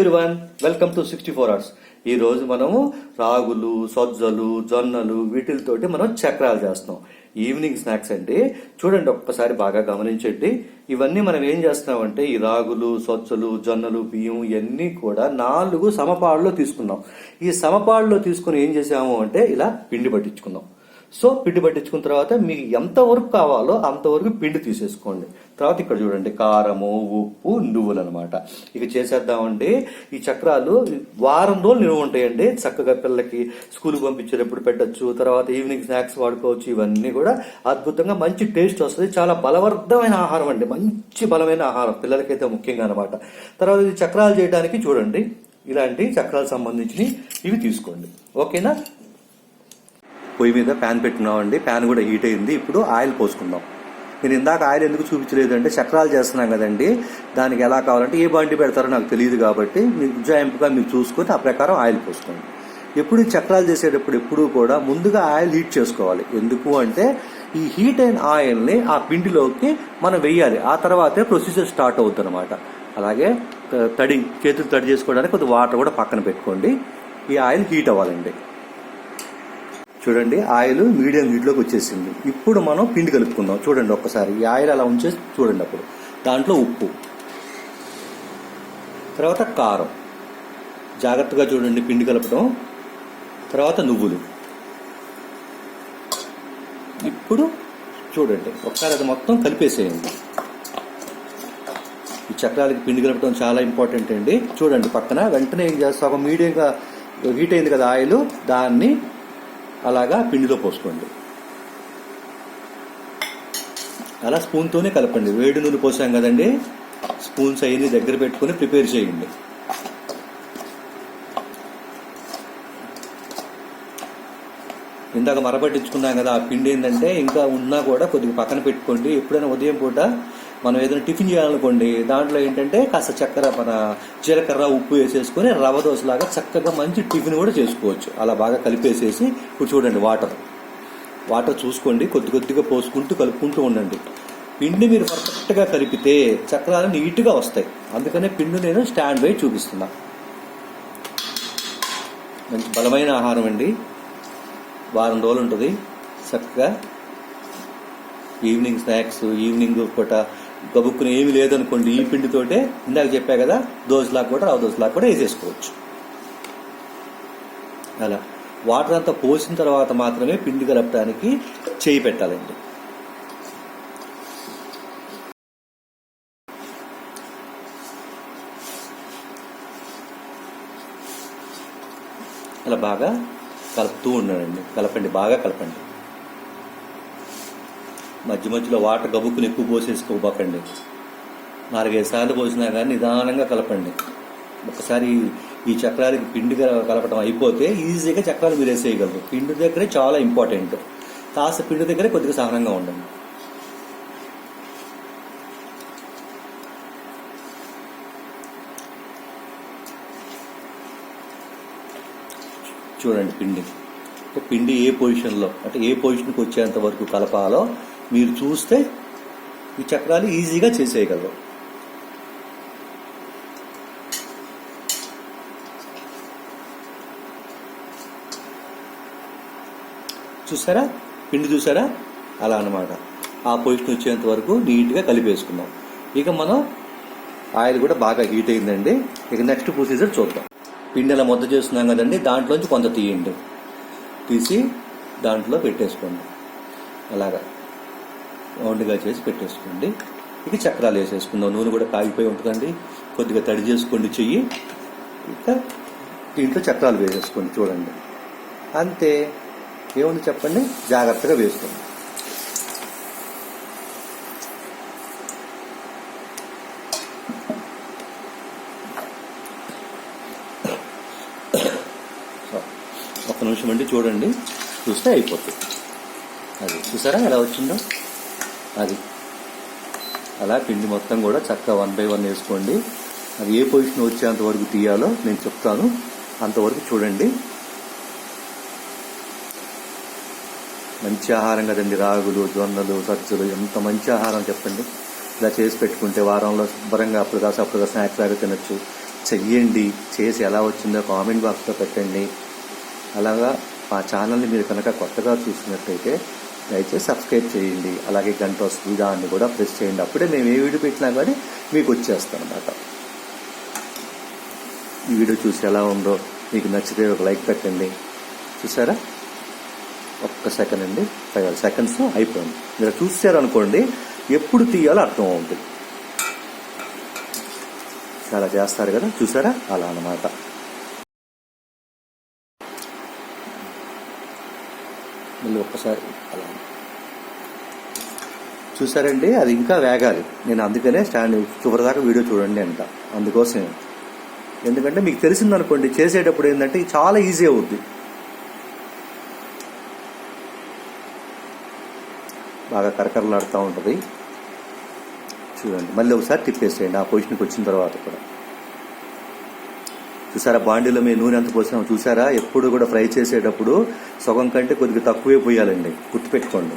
Everyone welcome to sixty four hours ఈ రోజు మనము రాగులు సజ్జలు జొన్నలు వీటితోటి మనం చక్రాలు చేస్తున్నాం. ఈవినింగ్ స్నాక్స్ అండి. చూడండి ఒక్కసారి బాగా గమనించండి. ఇవన్నీ మనం ఏం చేస్తున్నామంటే ఈ రాగులు సొచ్చలు జొన్నలు బియ్యం ఇవన్నీ కూడా నాలుగు సమపాళ్ళలో తీసుకున్నాం. ఈ సమపాళ్ళలో తీసుకుని ఏం చేసాము అంటే ఇలా పిండి పట్టించుకున్నాం. సో పిండి పట్టించుకున్న తర్వాత మీకు ఎంతవరకు కావాలో అంతవరకు పిండి తీసేసుకోండి. తర్వాత ఇక్కడ చూడండి కారము ఉప్పు నువ్వులు అనమాట ఇక చేసేద్దామండి. ఈ చక్రాలు వారం రోజులు నిలువ ఉంటాయండి. చక్కగా పిల్లలకి స్కూల్కి పంపించేటప్పుడు పెట్టచ్చు తర్వాత ఈవినింగ్ స్నాక్స్ వాడుకోవచ్చు ఇవన్నీ కూడా అద్భుతంగా మంచి టేస్ట్ వస్తుంది. చాలా బలవర్ధమైన ఆహారం అండి. మంచి బలమైన ఆహారం పిల్లలకైతే ముఖ్యంగా అనమాట తర్వాత ఇది చక్రాలు చేయడానికి చూడండి. ఇలాంటి చక్రాలకు సంబంధించినవి ఇవి తీసుకోండి. ఓకేనా? పొయ్యి మీద ప్యాన్ పెట్టుకున్నామండి ప్యాన్ కూడా హీట్ అయింది. ఇప్పుడు ఆయిల్ పోసుకుందాం. నేను ఇందాక ఆయిల్ ఎందుకు చూపించలేదు అంటే చక్రాలు చేస్తున్నాం కదండి. దానికి ఎలా కావాలంటే ఏ బండి పెడతారో నాకు తెలియదు కాబట్టి మీకు ఉజ్జాయింపుగా మీరు చూసుకొని ఆ ప్రకారం ఆయిల్ పోసుకోండి. ఎప్పుడు చక్రాలు చేసేటప్పుడు ఎప్పుడూ కూడా ముందుగా ఆయిల్ హీట్ చేసుకోవాలి. ఎందుకు అంటే ఈ హీట్ అయిన ఆయిల్ని ఆ పిండిలోకి మనం వెయ్యాలి ఆ తర్వాతే ప్రొసీజర్ స్టార్ట్ అవుతుంది అనమాట అలాగే త- తడి చేతులు తడి చేసుకోవడానికి కొద్దిగా వాటర్ కూడా పక్కన పెట్టుకోండి. ఈ ఆయిల్ హీట్ అవ్వాలండి. చూడండి ఆయిల్ మీడియం హీట్లోకి వచ్చేసింది. ఇప్పుడు మనం పిండి కలుపుకుందాం. చూడండి ఒక్కసారి ఈ ఆయిల్ అలా ఉంచేసి చూడండి అప్పుడు. దాంట్లో ఉప్పు. తర్వాత కారం. జాగ్రత్తగా చూడండి పిండి కలపడం. తర్వాత నువ్వులు. ఇప్పుడు చూడండి ఒకసారి అది మొత్తం కలిపేసేయండి. ఈ చక్రాలకి పిండి కలపడం చాలా ఇంపార్టెంట్ అండి. చూడండి పక్కన వెంటనే ఏం చేస్తా? ఒక మీడియంగా హీట్ అయింది కదా ఆయిల్ దాన్ని అలాగా పిండిలో పోసుకోండి. అలా స్పూన్తోనే కలపండి. వేడి నూనె పోసాం కదండి స్పూన్స్ అవన్నీ దగ్గర పెట్టుకొని ప్రిపేర్ చేయండి. ఇందాక మరపట్టించుకున్నాం కదా ఆ పిండి ఏంటంటే ఇంకా ఉన్నా కూడా కొద్దిగా పక్కన పెట్టుకోండి. ఎప్పుడైనా ఉదయం పూట మనం ఏదైనా టిఫిన్ చేయాలనుకోండి దాంట్లో ఏంటంటే కాస్త చక్కెర మన జీలకర్ర ఉప్పు వేసేసుకొని రవ్వ దోశలాగా చక్కగా మంచి టిఫిన్ కూడా చేసుకోవచ్చు. అలా బాగా కలిపేసేసి ఇప్పుడు చూడండి వాటర్. వాటర్ చూసుకోండి కొద్ది కొద్దిగా పోసుకుంటూ కలుపుకుంటూ ఉండండి. పిండి మీరు పర్ఫెక్ట్గా కలిపితే చక్రాలు నీట్గా వస్తాయి. అందుకనే పిండి నేను స్టాండ్ బై చూపిస్తున్నా. మంచి బలమైన ఆహారం అండి. వారం రోజులు ఉంటుంది. చక్కగా ఈవినింగ్ స్నాక్స్ ఈవినింగ్ పూట గబుక్కుని ఏమి లేదనుకోండి ఈ పిండితోటే ఇందాక చెప్పా కదా దోశలా కూడా రవ దోశలా కూడా వేసేసుకోవచ్చు. అలా. వాటర్ అంతా పోసిన తర్వాత మాత్రమే పిండి కలపడానికి చేయి పెట్టాలండి. అలా బాగా కలుపుతూ ఉండండి. కలపండి బాగా కలపండి. మధ్య మధ్యలో వాటర్ గబుక్కుని ఎక్కువ పోసేసుకోబోకండి. నాలుగైదు సార్లు పోసినా కానీ నిదానంగా కలపండి. ఒకసారి ఈ చక్రాలకి పిండి కలపడం అయిపోతే ఈజీగా చక్రాలు మీరు వేసేయగలరు. పిండి దగ్గరే చాలా ఇంపార్టెంట్. కాస్త పిండి దగ్గరే కొద్దిగా సహనంగా ఉండండి. చూడండి పిండి. పిండి ఏ పొజిషన్లో అంటే ఏ పొజిషన్కి వచ్చేంత వరకు కలపాలో మీరు చూస్తే ఈ చక్రాలు ఈజీగా చేసేయగలరు. చూసారా? పిండి చూసారా? అలా అన్నమాట. ఆ పొజిషన్ వచ్చేంత వరకు నీట్గా కలిపేసుకున్నాం. ఇక మనం ఆయిల్ కూడా బాగా హీట్ అయిందండి. ఇక నెక్స్ట్ ప్రొసీజర్ చూద్దాం. పిండి అలా ముద్ద చేస్తున్నాం కదండి దాంట్లోంచి కొంత తీయండి. తీసి దాంట్లో పెట్టేసుకోండి. అలాగా. రౌండ్గా చేసి పెట్టేసుకోండి. ఇక చక్రాలు వేసేసుకుందాం. నూనె కూడా కాగిపోయి ఉంటుందండి. కొద్దిగా తడి చేసుకోండి చెయ్యి. ఇక దీంట్లో చక్రాలు వేసేసుకోండి చూడండి. అంతే. ఏముంది చెప్పండి? జాగ్రత్తగా వేసుకోండి. ఒక్క నిమిషం అండి చూడండి. చూస్తే అయిపోతుంది. అది చూసారా ఎలా వచ్చిందో? అది. అలా పిండి మొత్తం కూడా చక్కగా వన్ బై వన్ వేసుకోండి. అది ఏ పొజిషన్ వచ్చేంత వరకు తీయాలో నేను చెప్తాను. అంతవరకు చూడండి. మంచి ఆహారం కదండి రాగులు జొన్నలు సజ్జలు ఎంత మంచి ఆహారం చెప్పండి. ఇలా చేసి పెట్టుకుంటే వారంలో శుభ్రంగా అప్పుడు కాస్త అప్పుడు స్నాక్స్ లాగా తినొచ్చు. చెయ్యండి. చేసి ఎలా వచ్చిందో కామెంట్ బాక్స్లో పెట్టండి. అలాగా మా ఛానల్ని మీరు కనుక కొత్తగా చూసినట్టయితే దయచేసి సబ్స్క్రైబ్ చేయండి. అలాగే గంట వస్తుంది కూడా ప్రెస్ చేయండి. అప్పుడే మేము ఏ వీడియో పెట్టినా కానీ మీకు వచ్చేస్తాం అనమాట ఈ వీడియో చూసి ఎలా ఉందో మీకు నచ్చితే ఒక లైక్ పెట్టండి. చూసారా? ఒక్క సెకండ్ అండి. ఫైవ్ సెకండ్స్ అయిపోయింది. మీరు చూసారనుకోండి ఎప్పుడు తీయాలో అర్థం అవుతుంది. చాలా చేస్తారు కదా? చూసారా? అలా అన్నమాట. మళ్ళీ ఒక్కసారి అలా. చూసారండి? అది ఇంకా వేగాలి. నేను అందుకనే స్టాండ్ చివరిదాకా వీడియో చూడండి అంట. అందుకోసం ఎందుకంటే మీకు తెలిసిందనుకోండి చేసేటప్పుడు ఏంటంటే చాలా ఈజీ అవుద్ది. బాగా కరకరలాడుతూ ఉంటుంది. చూడండి. మళ్ళీ ఒకసారి తిప్పేసేయండి. ఆ పొజిషన్కి వచ్చిన తర్వాత కూడా. చూసారా బాండీలో మీ నూనె ఎంత పోసినామో చూసారా? ఎప్పుడు కూడా ఫ్రై చేసేటప్పుడు సగం కంటే కొద్దిగా తక్కువే పోయాలండి. గుర్తుపెట్టుకోండి.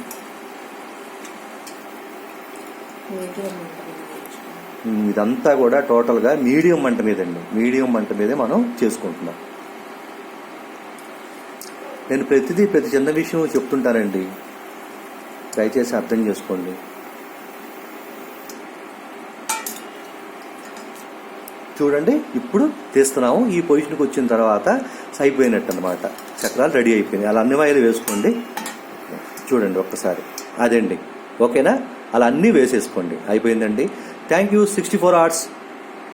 ఇదంతా కూడా టోటల్గా మీడియం మంట మీదండి. మీడియం మంట మీదే మనం చేసుకుంటున్నాం. నేను ప్రతిదీ ప్రతి చిన్న విషయం చెప్తుంటానండి. దయచేసి అర్థం చేసుకోండి. చూడండి ఇప్పుడు తీస్తున్నాము. ఈ పొజిషన్కి వచ్చిన తర్వాత అయిపోయినట్టు అనమాట చక్రాలు రెడీ అయిపోయినాయి. అలా అన్ని వాయిలు వేసుకోండి. చూడండి ఒక్కసారి. అదండి. ఓకేనా? అలా అన్నీ వేసేసుకోండి. అయిపోయిందండి. Thank you. Sixty four hours.